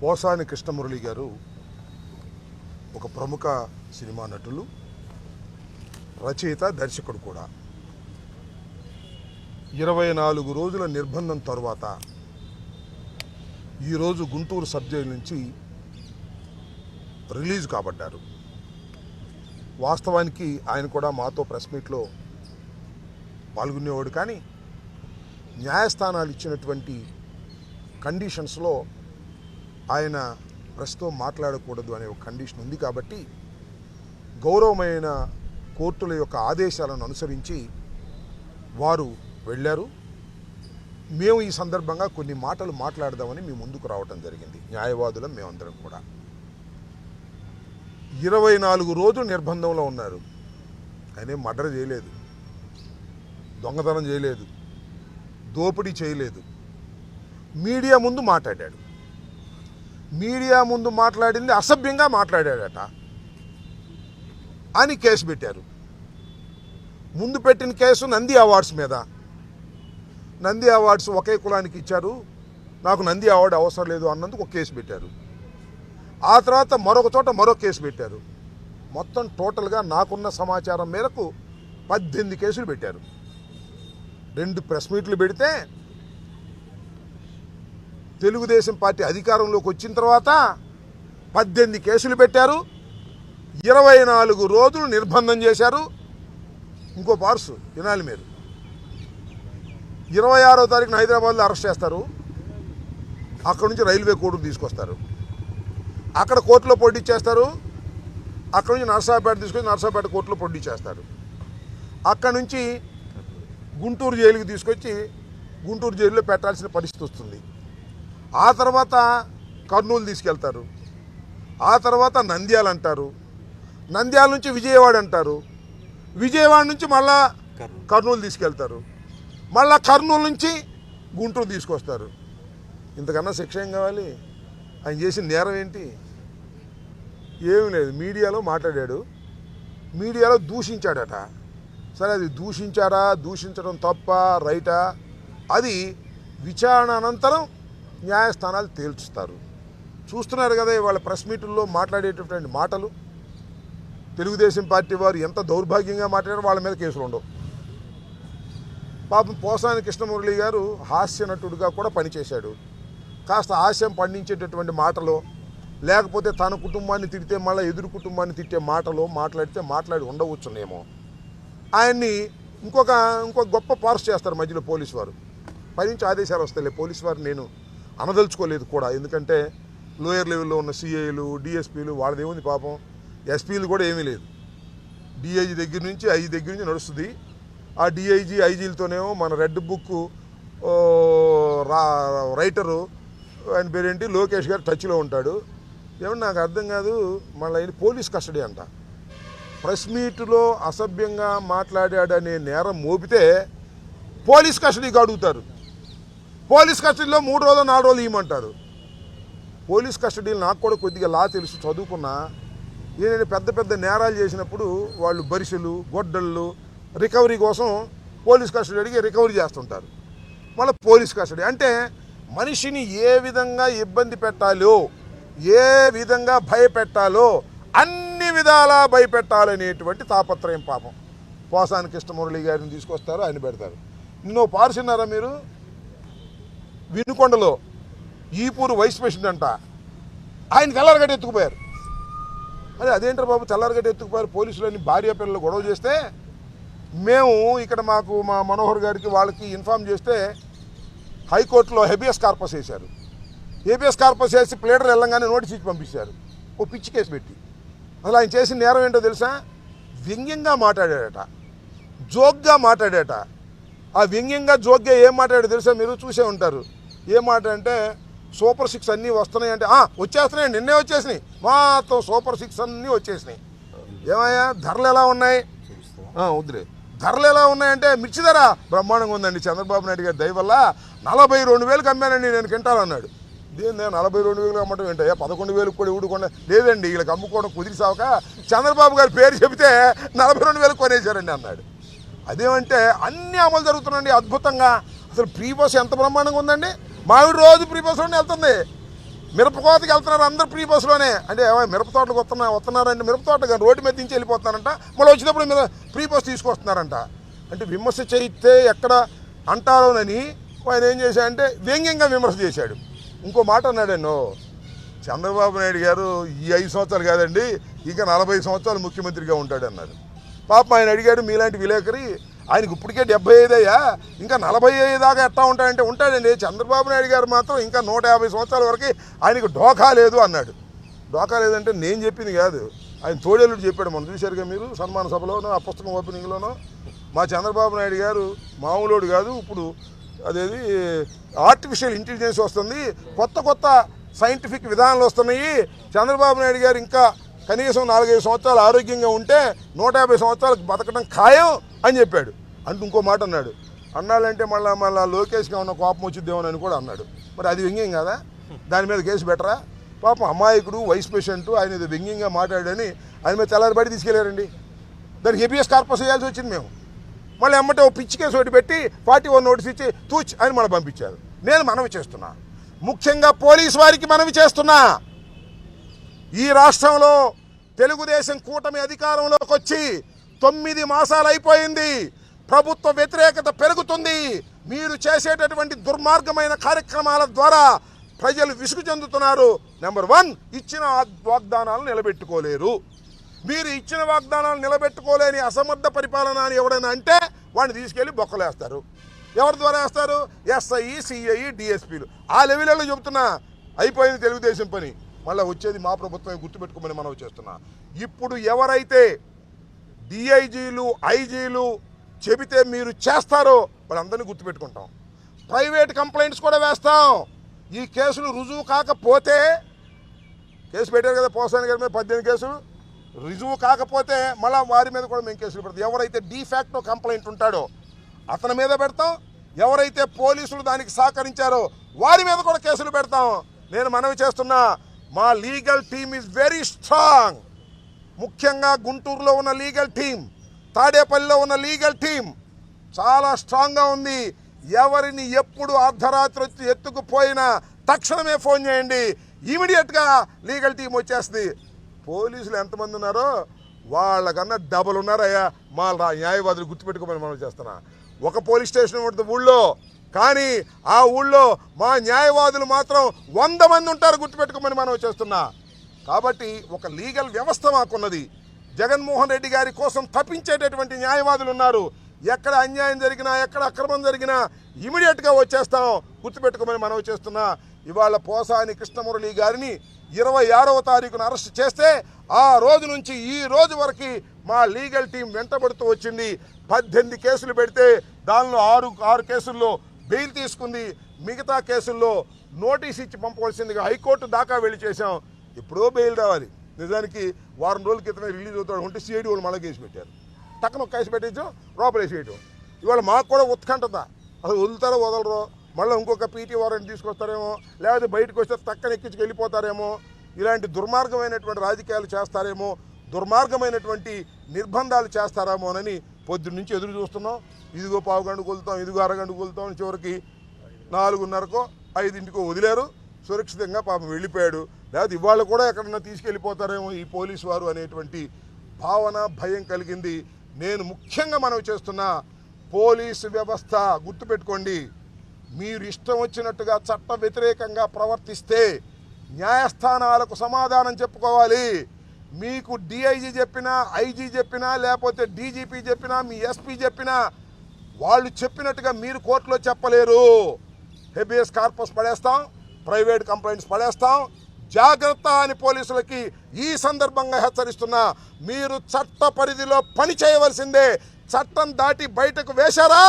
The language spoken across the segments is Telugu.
పోసాని కృష్ణమురళి గారు ఒక ప్రముఖ సినిమా నటులు రచయిత దర్శకుడు కూడా. ఇరవై నాలుగు రోజుల నిర్బంధం తర్వాత ఈరోజు గుంటూరు సబ్ జైలు నుంచి రిలీజ్ కాబడ్డారు. వాస్తవానికి ఆయన కూడా మాతో ప్రెస్ మీట్లో పాల్గొనేవాడు కానీ న్యాయస్థానాలు ఇచ్చినటువంటి కండిషన్స్లో ఆయన ప్రెస్తో మాట్లాడకూడదు అనే ఒక కండిషన్ ఉంది కాబట్టి గౌరవమైన కోర్టుల యొక్క ఆదేశాలను అనుసరించి వారు వెళ్ళారు. మేము ఈ సందర్భంగా కొన్ని మాటలు మాట్లాడదామని మీ ముందుకు రావటం జరిగింది. న్యాయవాదులం మేమందరం కూడా. ఇరవై నాలుగు రోజులు నిర్బంధంలో ఉన్నారు. ఆయన మర్డర్ చేయలేదు. దొంగతనం చేయలేదు. దోపిడీ చేయలేదు. మీడియా ముందు మాట్లాడాడు. మీడియా ముందు మాట్లాడింది అసభ్యంగా మాట్లాడాడట అని కేసు పెట్టారు. ముందు పెట్టిన కేసు నంది అవార్డ్స్ మీద. నంది అవార్డ్స్ ఒకే కులానికి ఇచ్చారు. నాకు నంది అవార్డు అవసరం లేదు అన్నందుకు ఒక కేసు పెట్టారు. ఆ తర్వాత మరొక చోట మరో కేసు పెట్టారు. మొత్తం టోటల్గా నాకున్న సమాచారం మేరకు పద్దెనిమిది కేసులు పెట్టారు. రెండు ప్రెస్ మీట్లు పెడితే తెలుగుదేశం పార్టీ అధికారంలోకి వచ్చిన తర్వాత పద్దెనిమిది కేసులు పెట్టారు. ఇరవై నాలుగు రోజులు నిర్బంధం చేశారు. ఇంకో పార్సు వినాలి మీరు. ఇరవై ఆరో తారీఖున హైదరాబాద్లో అరెస్ట్ చేస్తారు. అక్కడ నుంచి రైల్వే కోర్టుకు తీసుకొస్తారు. అక్కడ కోర్టులో పోటీ చేస్తారు. అక్కడ నుంచి నర్సాపేట తీసుకొని నర్సాపేట కోర్టులో పోటీ చేస్తారు. అక్కడ నుంచి గుంటూరు జైలుకి తీసుకొచ్చి గుంటూరు జైల్లో పెట్టాల్సిన పరిస్థితి వస్తుంది. ఆ తర్వాత కర్నూలు తీసుకెళ్తారు. ఆ తర్వాత నంద్యాల అంటారు. నంద్యాల నుంచి విజయవాడ అంటారు. విజయవాడ నుంచి మళ్ళా కర్నూలు. తీసుకెళ్తారు. మళ్ళా కర్నూలు నుంచి గుంటూరు తీసుకొస్తారు. ఇంతకన్నా శిక్ష ఏం కావాలి? ఆయన చేసిన నేరం ఏంటి? ఏమీ లేదు. మీడియాలో మాట్లాడాడు. మీడియాలో దూషించాడట. సరే అది దూషించారా దూషించడం తప్ప రైటా? అది విచారణ అనంతరం న్యాయస్థానాలు తేల్చుస్తారు చూస్తున్నారు కదా ఇవాళ ప్రెస్ మీటుల్లో మాట్లాడేటటువంటి మాటలు. తెలుగుదేశం పార్టీ వారు ఎంత దౌర్భాగ్యంగా మాట్లాడారో వాళ్ళ మీద కేసులు ఉండవు. పాపం పోసాని కృష్ణమురళి గారు హాస్య నటుడిగా కూడా పనిచేశాడు. కాస్త హాస్యం పండించేటటువంటి మాటలు లేకపోతే తన కుటుంబాన్ని తిడితే మళ్ళీ ఎదురు కుటుంబాన్ని తిట్టే మాటలు మాట్లాడితే మాట్లాడి ఉండవచ్చునేమో. ఆయన్ని ఇంకొక ఇంకొక గొప్ప పార్స్ చేస్తారు మధ్యలో పోలీసు వారు. పై నుంచి ఆదేశాలు వస్తాయి పోలీసు వారు నేను అనదలుచుకోలేదు కూడా. ఎందుకంటే లోయర్ లెవెల్లో ఉన్న సిఐలు డిఎస్పీలు వాళ్ళది ఏముంది పాపం? ఎస్పీలు కూడా ఏమీ లేదు. డిఐజీ దగ్గర నుంచి ఐజీ దగ్గర నుంచి నడుస్తుంది. ఆ డిఐజీ ఐజీలతోనేమో మన రెడ్ బుక్ రా రైటరు ఆయన పేరేంటి? లోకేష్ గారు టచ్లో ఉంటాడు. ఏమన్నా నాకు అర్థం కాదు మళ్ళీ ఆయన పోలీస్ కస్టడీ అంట. ప్రెస్ మీట్లో అసభ్యంగా మాట్లాడాడనే నేరం మోపితే పోలీస్ కస్టడీకి అడుగుతారు. పోలీస్ కస్టడీలో మూడు రోజులు నాలుగు రోజులు ఇవ్వమంటారు పోలీస్ కస్టడీలు నాకు కూడా కొద్దిగా లా తెలుసు చదువుకున్నా. ఈయన పెద్ద పెద్ద నేరాలు చేసినప్పుడు వాళ్ళు బరిసెలు గొడ్డళ్ళు రికవరీ కోసం పోలీస్ కస్టడీ అడిగి రికవరీ చేస్తుంటారు. మళ్ళీ పోలీస్ కస్టడీ. అంటే మనిషిని ఏ విధంగా ఇబ్బంది పెట్టాలో ఏ విధంగా భయపెట్టాలో అన్ని విధాలా భయపెట్టాలనేటువంటి తాపత్రయం పాపం. పోసాని కృష్ణమురళి గారిని తీసుకొస్తారు ఆయన పెడతారు. నిన్నో పార్సిన్నారా మీరు? వినుకొండలో ఈపూరు వైస్ ప్రెసిడెంట్ అంట. ఆయన తెల్లారగడ్డ ఎత్తుకుపోయారు. మరి అదేంటారు బాబు తెల్లారగడ్డ ఎత్తుకుపోయారు పోలీసులని భార్య పిల్లలు గొడవ చేస్తే మేము ఇక్కడ మాకు మా మనోహర్ గారికి వాళ్ళకి ఇన్ఫామ్ చేస్తే హైకోర్టులో హెబియస్ కార్పస్ వేశారు. హెబియస్ కార్పస్ వేసి ప్లేడర్ వెళ్ళంగానే నోటీస్ ఇచ్చి పంపించారు. ఓ పిచ్చి కేసు పెట్టి. అసలు ఆయన చేసిన నేరం ఏంటో తెలుసా? వ్యంగ్యంగా మాట్లాడాడట. జోక్గా మాట్లాడాట ఆ వ్యంగ్యంగా జోక్గా ఏం మాట్లాడాడు తెలుసా? మీరు చూసే ఉంటారు. ఏ మాట అంటే సూపర్ సిక్స్ అన్నీ వస్తున్నాయి అంటే వచ్చేస్తున్నాయి నిన్నే వచ్చేసినాయి మొత్తం సూపర్ సిక్స్ అన్నీ వచ్చేసినాయి. ఏమయ్యా ధరలు ఎలా ఉన్నాయి? ఆ, వద్దులే. ధరలు ఎలా ఉన్నాయంటే మిర్చి ధర బ్రహ్మాండంగా ఉందండి. చంద్రబాబు నాయుడు గారి దయ వల్ల నలభై రెండు వేలకు అమ్మానండి నేను కింటాలన్నాడు. దేని నలభై రెండు వేలు అమ్మటం ఏంటయ్యా? పదకొండు వేలకు కూడా ఇవ్వకుండా లేదండి వీళ్ళకి అమ్ముకోవడం కుదిరిసావక చంద్రబాబు గారి పేరు చెబితే నలభై రెండు వేలకు కొనేశారండి అన్నాడు. అదేమంటే అన్ని అమలు జరుగుతున్నాయండి అద్భుతంగా. అసలు ప్రీ బస్ ఎంత బ్రహ్మాండంగా ఉందండి? మామిడి రోజు ప్రీ బస్సులోనే వెళ్తుంది. మిరపకోతకి వెళ్తున్నారు అందరు ప్రీ బస్సులోనే. అంటే మిరప తోటకు వస్తున్నా వస్తున్నారంటే మిరప తోట కానీ రోడ్డు మీద దించి వెళ్ళిపోతున్నారంట. మళ్ళీ వచ్చినప్పుడు మీరు ప్రీ బస్ తీసుకొస్తున్నారంట. అంటే విమర్శ చేయితే ఎక్కడ అంటారోనని ఆయన ఏం చేశాడంటే వ్యంగ్యంగా విమర్శ చేశాడు. ఇంకో మాట అన్నాడండి చంద్రబాబు నాయుడు గారు ఈ ఐదు సంవత్సరాలు కాదండి ఇంకా నలభై సంవత్సరాలు ముఖ్యమంత్రిగా ఉంటాడు అన్నారు పాపం ఆయన అడిగాడు మీలాంటి విలేకరి ఆయనకు ఇప్పటికే డెబ్బై ఐదు అయ్యా. ఇంకా నలభై ఐదు దాకా ఎట్టా ఉంటాడంటే ఉంటాడండి. చంద్రబాబు నాయుడు గారు మాత్రం ఇంకా నూట యాభై సంవత్సరాల వరకు ఆయనకు డోకా లేదు అన్నాడు. డోకా లేదంటే నేను చెప్పింది కాదు. ఆయన తోడేలుడు చెప్పాడు మనం చూశారుగా మీరు? సన్మాన సభలోనో ఆ పుస్తకం ఓపెనింగ్లోనో? మా చంద్రబాబు నాయుడు గారు మామూలోడు కాదు. ఇప్పుడు అదేది ఆర్టిఫిషియల్ ఇంటెలిజెన్స్ వస్తుంది. కొత్త కొత్త సైంటిఫిక్ విధానాలు వస్తున్నాయి. చంద్రబాబు నాయుడు గారు ఇంకా కనీసం నాలుగైదు సంవత్సరాలు ఆరోగ్యంగా ఉంటే నూట యాభై సంవత్సరాలకు బతకడం ఖాయం. అని చెప్పాడు. అంటూ ఇంకో మాట అన్నాడు. అన్నాడంటే మళ్ళీ మళ్ళీ లోకేష్గా ఉన్న కోపం వచ్చిద్దేమోనని కూడా అన్నాడు. మరి అది వ్యంగ్యం కదా? దాని మీద కేసు బెటరా పాపం అమాయకుడు వైస్ ప్రెసిడెంట్ ఆయన ఏదో వ్యంగ్యంగా మాట్లాడని ఆయన మీద తెల్లారిబడి తీసుకెళ్ళారండి తీసుకెళ్ళారండి. దానికి హెబియస్ కార్పస్ వేయాల్సి వచ్చింది మేము. మళ్ళీ ఎమ్మటే ఓ పిచ్చి కేసు ఒకటి పెట్టి ఫార్టీ వన్ నోటీస్ ఇచ్చి తూచ్ అని మళ్ళీ పంపించారు. నేను మనవి చేస్తున్నా. ముఖ్యంగా పోలీస్ వారికి మనవి చేస్తున్నా. ఈ రాష్ట్రంలో తెలుగుదేశం కూటమి అధికారంలోకి వచ్చి తొమ్మిది మాసాలు అయిపోయింది ప్రభుత్వ వ్యతిరేకత పెరుగుతుంది. మీరు చేసేటటువంటి దుర్మార్గమైన కార్యక్రమాల ద్వారా ప్రజలు విసుగు చెందుతున్నారు. నెంబర్ వన్ ఇచ్చిన వాగ్దానాలు నిలబెట్టుకోలేరు. మీరు ఇచ్చిన వాగ్దానాలు నిలబెట్టుకోలేని అసమర్థ పరిపాలన అని ఎవడైనా అంటే వాడిని తీసుకెళ్ళి బొక్కలేస్తారు. ఎవరి ద్వారా వేస్తారు? ఎస్ఐ సిఐ డిఎస్పీలు. ఆ లెవెల్లో చెబుతున్నా? అయిపోయింది తెలుగుదేశం పని. మళ్ళీ వచ్చేది మా ప్రభుత్వమే గుర్తుపెట్టుకోమని మనం చేస్తున్నా. ఇప్పుడు ఎవరైతే డిఐజీలు ఐజీలు చెబితే మీరు చేస్తారో వాళ్ళందరినీ గుర్తుపెట్టుకుంటాం. ప్రైవేట్ కంప్లైంట్స్ కూడా వేస్తాం. ఈ కేసులు రుజువు కాకపోతే కేసు పెట్టారు కదా పోసాని గారి మీద పద్దెనిమిది కేసులు రుజువు కాకపోతే మళ్ళీ వారి మీద కూడా మేము కేసులు పెడతాం. ఎవరైతే డీఫాక్టో కంప్లైంట్ ఉంటాడో అతని మీద పెడతాం. ఎవరైతే పోలీసులు దానికి సహకరించారో వారి మీద కూడా కేసులు పెడతాం. నేను మనవి చేస్తున్నా మా legal team is very strong ముఖ్యంగా గుంటూరులో ఉన్న లీగల్ టీం తాడేపల్లిలో ఉన్న లీగల్ టీం చాలా స్ట్రాంగ్గా ఉంది. ఎవరిని ఎప్పుడు అర్ధరాత్రి వచ్చి ఎత్తుకుపోయినా తక్షణమే ఫోన్ చేయండి. ఇమీడియట్గా లీగల్ టీం వచ్చేస్తుంది. పోలీసులు ఎంతమంది ఉన్నారో వాళ్ళకన్నా డబుల్ ఉన్నారయ్యా. మా న్యాయవాదులు గుర్తుపెట్టుకోమని మనం చేస్తున్నా. ఒక పోలీస్ స్టేషన్ ఉంటుంది ఊళ్ళో కానీ ఆ ఊళ్ళో మా న్యాయవాదులు మాత్రం వంద మంది ఉంటారు గుర్తుపెట్టుకోమని మనం చేస్తున్నా. కాబట్టి ఒక లీగల్ వ్యవస్థ మాకున్నది. జగన్మోహన్ రెడ్డి గారి కోసం తప్పించేటటువంటి న్యాయవాదులు ఉన్నారు. ఎక్కడ అన్యాయం జరిగినా ఎక్కడ అక్రమం జరిగినా ఇమీడియట్గా వచ్చేస్తాం. గుర్తుపెట్టుకోమని మనవి చేస్తున్నా. ఇవాళ పోసాని కృష్ణమురళి గారిని ఇరవై ఆరవ తారీఖున అరెస్ట్ చేస్తే ఆ రోజు నుంచి ఈ రోజు వరకు మా లీగల్ టీం వెంటబడుతూ వచ్చింది. పద్దెనిమిది కేసులు పెడితే దానిలో ఆరు ఆరు కేసుల్లో బెయిల్ తీసుకుంది. మిగతా కేసుల్లో నోటీస్ ఇచ్చి పంపవలసిందిగా హైకోర్టు దాకా వెళ్ళి చేశాం. ఎప్పుడో బెయిల్ రావాలి. నిజానికి వారం రోజుల క్రితమే రిలీజ్ అవుతాడు ఉంటే సిఐడి వాళ్ళు మళ్ళీ కేసు పెట్టారు. టక్కన ఒక కేసు పెట్టించాం లోపల వేసేయటం. ఇవాళ మాకు కూడా ఉత్కంఠత. అసలు వదులుతారో వదలరో మళ్ళీ ఇంకొక పీటీ వారెంట్ తీసుకొస్తారేమో లేకపోతే బయటకు వస్తే తక్కన ఎక్కించుకు వెళ్ళిపోతారేమో ఇలాంటి దుర్మార్గమైనటువంటి రాజకీయాలు చేస్తారేమో దుర్మార్గమైనటువంటి నిర్బంధాలు చేస్తారేమోనని పొద్దు నుంచి ఎదురు చూస్తున్నాం. ఇదిగో పావు గంట కొలుతాం ఇదిగో అరగంట కొలుతాం చివరికి నాలుగున్నరకో ఐదింటికో వదిలేరు. సురక్షితంగా పాపం వెళ్ళిపోయాడు. లేదా ఇవాళ కూడా ఎక్కడన్నా తీసుకెళ్ళిపోతారేమో ఈ పోలీసు వారు అనేటువంటి భావన భయం కలిగింది. నేను ముఖ్యంగా మనవి చేస్తున్న పోలీసు వ్యవస్థ గుర్తుపెట్టుకోండి. మీరు ఇష్టం వచ్చినట్టుగా చట్ట వ్యతిరేకంగా ప్రవర్తిస్తే న్యాయస్థానాలకు సమాధానం చెప్పుకోవాలి. మీకు డిఐజీ చెప్పినా ఐజీ చెప్పినా లేకపోతే డీజీపీ చెప్పినా మీ ఎస్పీ చెప్పినా వాళ్ళు చెప్పినట్టుగా మీరు కోర్టులో చెప్పలేరు. హెబియస్ కార్పస్ పడేస్తాం ప్రైవేట్ కంప్లైంట్స్ పడేస్తాం జాగ్రత్త అని పోలీసులకి ఈ సందర్భంగా హెచ్చరిస్తున్నా మీరు చట్ట పరిధిలో పని చేయవలసిందే. చట్టం దాటి బయటకు వేశారా?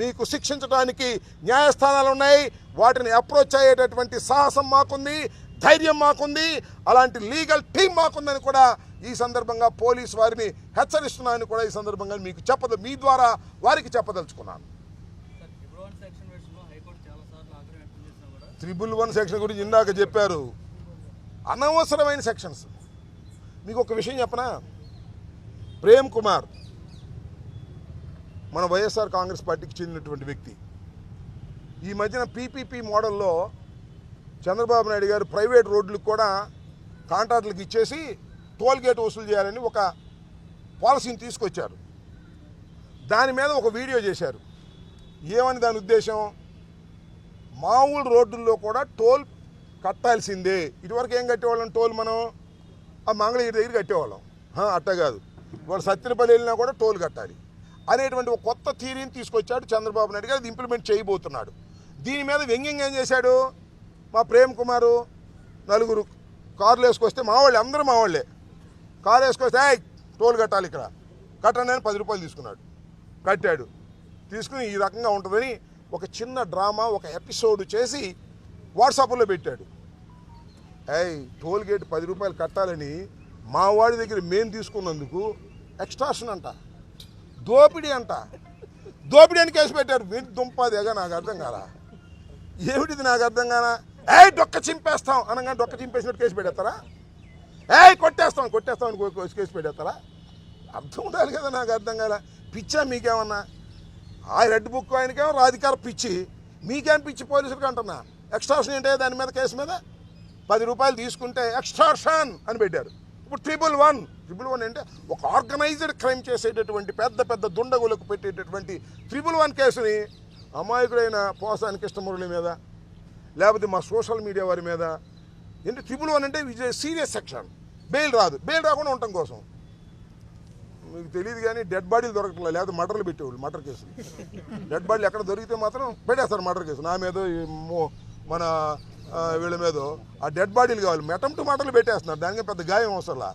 మీకు శిక్షించడానికి న్యాయస్థానాలు ఉన్నాయి. వాటిని అప్రోచ్ అయ్యేటటువంటి సాహసం మాకుంది ధైర్యం మాకుంది అలాంటి లీగల్ టీం మాకుందని కూడా ఈ సందర్భంగా పోలీస్ వారిని హెచ్చరిస్తున్నానని కూడా ఈ సందర్భంగా మీకు చెప్పద మీ ద్వారా వారికి చెప్పదలుచుకున్నాను. త్రిబుల్ వన్ సెక్షన్ గురించి ఇందాక చెప్పారు. అనవసరమైన సెక్షన్స్. మీకు ఒక విషయం చెప్పనా? ప్రేమ్ కుమార్ మన వైఎస్ఆర్ కాంగ్రెస్ పార్టీకి చెందినటువంటి వ్యక్తి. ఈ మధ్యన పీపీపీ మోడల్లో చంద్రబాబు నాయుడు గారు ప్రైవేట్ రోడ్లకు కూడా కాంట్రాక్టులకు ఇచ్చేసి టోల్ గేట్ వసూలు చేయాలని ఒక పాలసీని తీసుకొచ్చారు. దాని మీద ఒక వీడియో చేశారు. ఏమని దాని ఉద్దేశం? మామూలు రోడ్డుల్లో కూడా టోల్ కట్టాల్సిందే. ఇదివరకు ఏం కట్టేవాళ్ళం? టోల్ మనం. ఆ మంగళగిరి దగ్గర కట్టేవాళ్ళం. అట్ట కాదు. ఇవాళ సత్యనపల్లి వెళ్ళినా కూడా టోల్ కట్టాలి. అనేటువంటి ఒక కొత్త థీరీని తీసుకొచ్చాడు చంద్రబాబు నాయుడు గారు. అది ఇంప్లిమెంట్ చేయబోతున్నాడు. దీని మీద వ్యంగ్యంగా ఏం చేశాడు? మా ప్రేమ్ కుమారు నలుగురు కార్లు వేసుకొస్తే మావాళ్ళే అందరూ మా వాళ్ళే. కారు వేసుకొస్తే "ఏయ్, టోల్ కట్టాలి ఇక్కడ. కట్టండి అని పది రూపాయలు తీసుకున్నాడు. కట్టాడు. తీసుకుని ఈ రకంగా ఉంటుందని ఒక చిన్న డ్రామా ఒక ఎపిసోడ్ చేసి వాట్సాప్లో పెట్టాడు. ఏయ్ టోల్ గేట్ పది రూపాయలు కట్టాలని మా వాడి దగ్గర మేము తీసుకున్నందుకు ఎక్స్ట్రాషన్ అంట. దోపిడీ అంట. దోపిడీ అని కేసు పెట్టారు. వీటి దుంపదేగా నాకు అర్థం కాలా? ఏమిటిది నాకు అర్థం కానా ఏయ్ డొక్క చింపేస్తాం అనగానే డొక్క చింపేసినట్టు కేసు పెట్టేస్తారా? ఏయ్ కొట్టేస్తాం కొట్టేస్తాం అని కేసు పెట్టేస్తారా? అర్థం ఉండాలి కదా నాకు అర్థం కాల? పిచ్చా మీకేమన్నా? ఆ రెడ్ బుక్ ఆయనకేమో రాధికార పిచ్చి. మీకేం పిచ్చి పోలీసులకు అంటున్నా? ఎక్స్ట్రాషన్ ఏంటే? దాని మీద కేసు మీద? పది రూపాయలు తీసుకుంటే ఎక్స్ట్రాషన్ అని పెట్టారు. ఇప్పుడు ట్రిపుల్ వన్. ట్రిపుల్ వన్ అంటే ఒక ఆర్గనైజ్డ్ క్రైమ్ చేసేటటువంటి పెద్ద పెద్ద దుండగులకు పెట్టేటటువంటి ట్రిపుల్ వన్ కేసుని అమాయకుడైన పోసాని కృష్ణమురళి మీద లేకపోతే మా సోషల్ మీడియా వారి మీద. ఏంటి? ట్రిపుల్ వన్ అంటే విజయ్ సీరియస్ సెక్షన్. బెయిల్ రాదు. బెయిల్ రాకుండా ఉండటం కోసం. మీకు తెలియదు కానీ డెడ్ బాడీలు దొరకట్లేదు. లేకపోతే మర్డర్లు పెట్టేవాళ్ళు మర్డర్ కేసులు. డెడ్ బాడీలు ఎక్కడ దొరికితే మాత్రం పెట్టేస్తారు మర్డర్ కేసు. నా మీద మన వీళ్ళ మీద ఆ డెడ్ బాడీలు కావాలి. అటెంప్ట్ మర్డర్లు పెట్టేస్తున్నారు. దానికి పెద్ద గాయం అవసరంలా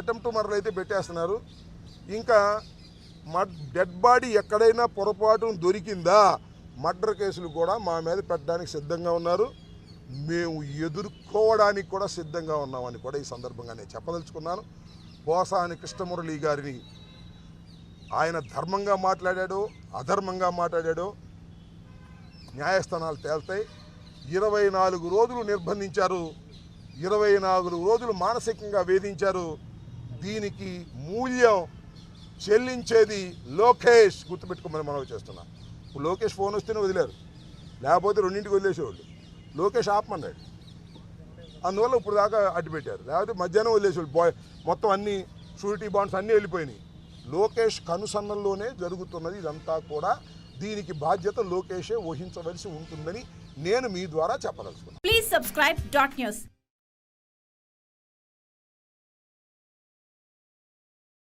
అటెంప్ట్ మర్డర్లు అయితే పెట్టేస్తున్నారు. ఇంకా మడ్ డెడ్ బాడీ ఎక్కడైనా పొరపాటు దొరికిందా? మర్డర్ కేసులు కూడా మా మీద పెట్టడానికి సిద్ధంగా ఉన్నారు. మేము ఎదుర్కోవడానికి కూడా సిద్ధంగా ఉన్నామని కూడా ఈ సందర్భంగా నేను చెప్పదలుచుకున్నాను. పోసాని కృష్ణమురళి గారిని ఆయన ధర్మంగా మాట్లాడాడో అధర్మంగా మాట్లాడాడో. న్యాయస్థానాలు తేల్తాయి. ఇరవై నాలుగు రోజులు నిర్బంధించారు. ఇరవై నాలుగు రోజులు మానసికంగా వేధించారు. దీనికి మూల్యం చెల్లించేది లోకేష్ గుర్తుపెట్టుకోమని మనవి చేస్తున్నా. ఇప్పుడు లోకేష్ ఫోన్ వస్తేనే వదిలేరు. లేకపోతే రెండింటికి వదిలేసేవాళ్ళు. లోకేష్ ఆపమన్నాడు. అందువల్ల ఇప్పుడు దాకా అడ్డు పెట్టారు లేకపోతే మధ్యాహ్నం వదిలేసేవాళ్ళు. బాయ్ మొత్తం అన్ని షూరిటీ బాండ్స్ అన్నీ వెళ్ళిపోయినాయి. లోకేష్ కనుసన్నల్లోనే జరుగుతున్నది ఇదంతా కూడా దీనికి బాధ్యత లోకేషే వహించవలసి ఉంటుందని నేను మీ ద్వారా చెప్పదలుచుకున్నాను ప్లీజ్ సబ్స్క్రైబ్ dot.